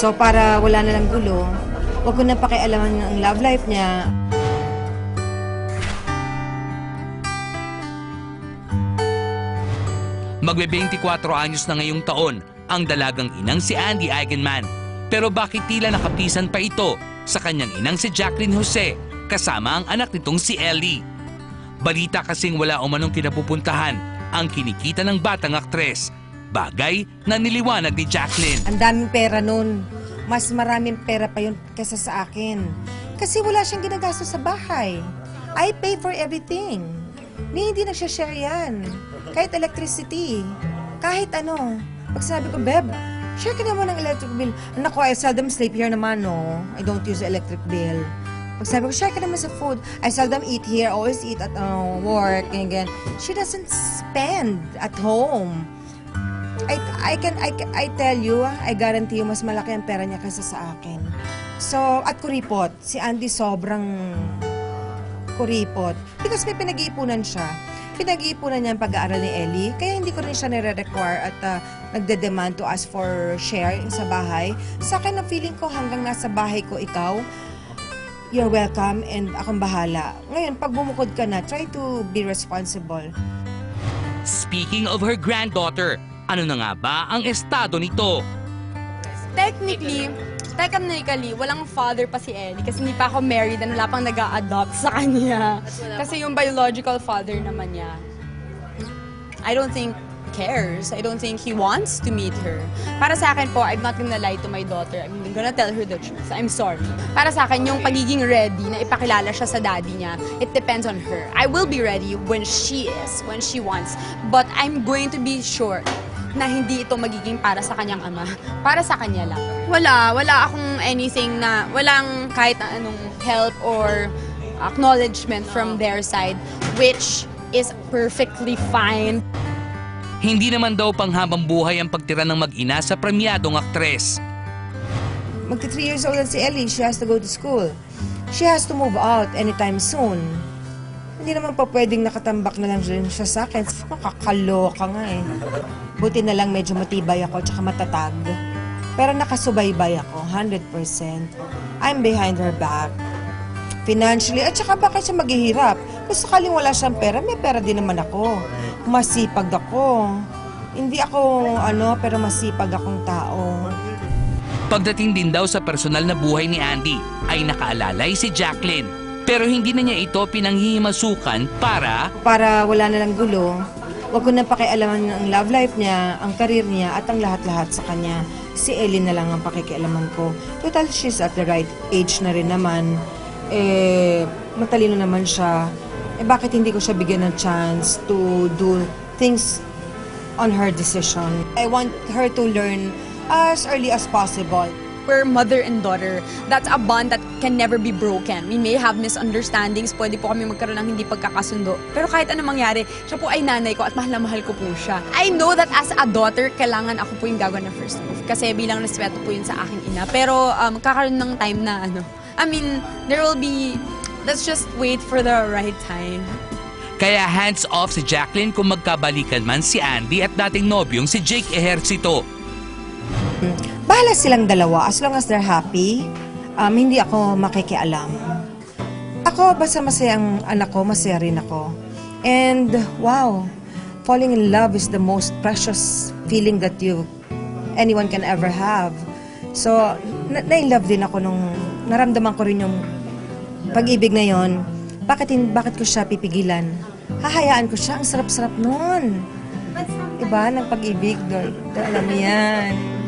So para wala na lang gulo, wag ko na pakialaman ang love life niya. Magbe 24 anyos na ngayong taon ang dalagang inang si Andy Eigenman. Pero bakit tila nakapisan pa ito sa kanyang inang si Jacqueline Jose kasama ang anak nitong si Ellie? Balita kasing wala umanong kinapupuntahan ang kinikita ng batang aktres. Bagay na niliwanag ni Jacqueline. Ang daming pera nun. Mas maraming pera pa yun kesa sa akin. Kasi wala siyang ginagastos sa bahay. I pay for everything. Ni hindi nagsashare yan. Kahit electricity. Kahit ano. Pag sinabi ko, Beb, share ka naman ng electric bill. Anak ko, I seldom sleep here naman, no. I don't use electric bill. Pag sabi ko, share ka naman sa food. I seldom eat here, always eat at uh, work, ganyan. She doesn't spend at home. I, I can, I, I tell you, I guarantee you, mas malaki ang pera niya kaysa sa akin. So, at kuripot, si Andy sobrang kuripot. Because may pinag-iipunan siya. Pinag-iipunan niya ang pag-aaral ni Ellie, kaya hindi ko rin siya nire-require at ah, nagde-demand to ask for share sa bahay. Sa akin, ang feeling ko hanggang nasa bahay ko ikaw, you're welcome and akong bahala. Ngayon, pag bumukod ka na, try to be responsible. Speaking of her granddaughter, ano na nga ba ang estado nito? Technically, technically, walang father pa si Ellie kasi hindi pa ako married and wala pang nag adopt sa kanya. Kasi yung biological father naman niya, I don't think cares. I don't think he wants to meet her. Para sa akin po, I'm not gonna lie to my daughter. I'm gonna tell her the truth. I'm sorry. Para sa akin, yung pagiging ready na ipakilala siya sa daddy niya, it depends on her. I will be ready when she is, when she wants. But I'm going to be sure na hindi ito magiging para sa kanyang ama. Para sa kanya lang. Wala, wala akong anything na, walang kahit na anong help or acknowledgement from their side, which is perfectly fine. Hindi naman daw panghabang buhay ang pagtira ng mag-ina sa premyadong aktres. Magti 3 years old na si Ellie. She has to go to school. She has to move out anytime soon. Hindi naman pa pwedeng nakatambak na lang rin siya sa akin. Nakakaloka nga eh. Buti na lang medyo matibay ako tsaka matatag. Pero nakasubaybay ako, 100%. I'm behind her back. Financially, at saka bakit siya maghihirap? Kung sakaling wala siyang pera, may pera din naman ako. Masipag ako. Hindi ako, ano, pero masipag akong tao. Pagdating din daw sa personal na buhay ni Andy, ay nakaalalay si Jacqueline. Pero hindi na niya ito pinanghihimasukan para para wala na lang gulo, wag ko na pakialaman ang love life niya, ang karir niya, at ang lahat-lahat sa kanya. Si Ellie na lang ang pakikialaman ko. Total, she's at the right age na rin naman. Eh, matalino naman siya. Eh, bakit hindi ko siya bigyan ng chance to do things on her decision? I want her to learn as early as possible. We're mother and daughter. That's a bond that can never be broken. We may have misunderstandings, pwede po kami magkaroon ng hindi pagkakasundo. Pero kahit anong mangyari, siya po ay nanay ko at mahal na mahal ko po siya. I know that as a daughter, kailangan ako po yung gagawa ng first move. Kasi bilang respeto po yun sa aking ina. Pero um, kakaroon ng time na ano, I mean, there will be, let's just wait for the right time. kaya hands off si Jacqueline kung magkabalikan man si Andy at dating nobyong si Jake Ejercito. Bahala silang dalawa as long as they're happy. Um, hindi ako makikialam. Ako, basta masaya ang anak ko, masaya rin ako. And wow, falling in love is the most precious feeling that you anyone can ever have. So, na- na-in-love din ako nung naramdaman ko rin yung pag-ibig na yon. Bakit, bakit ko siya pipigilan? Hahayaan ko siya. Ang sarap-sarap nun. Iba ng pag-ibig. Alam mo yan.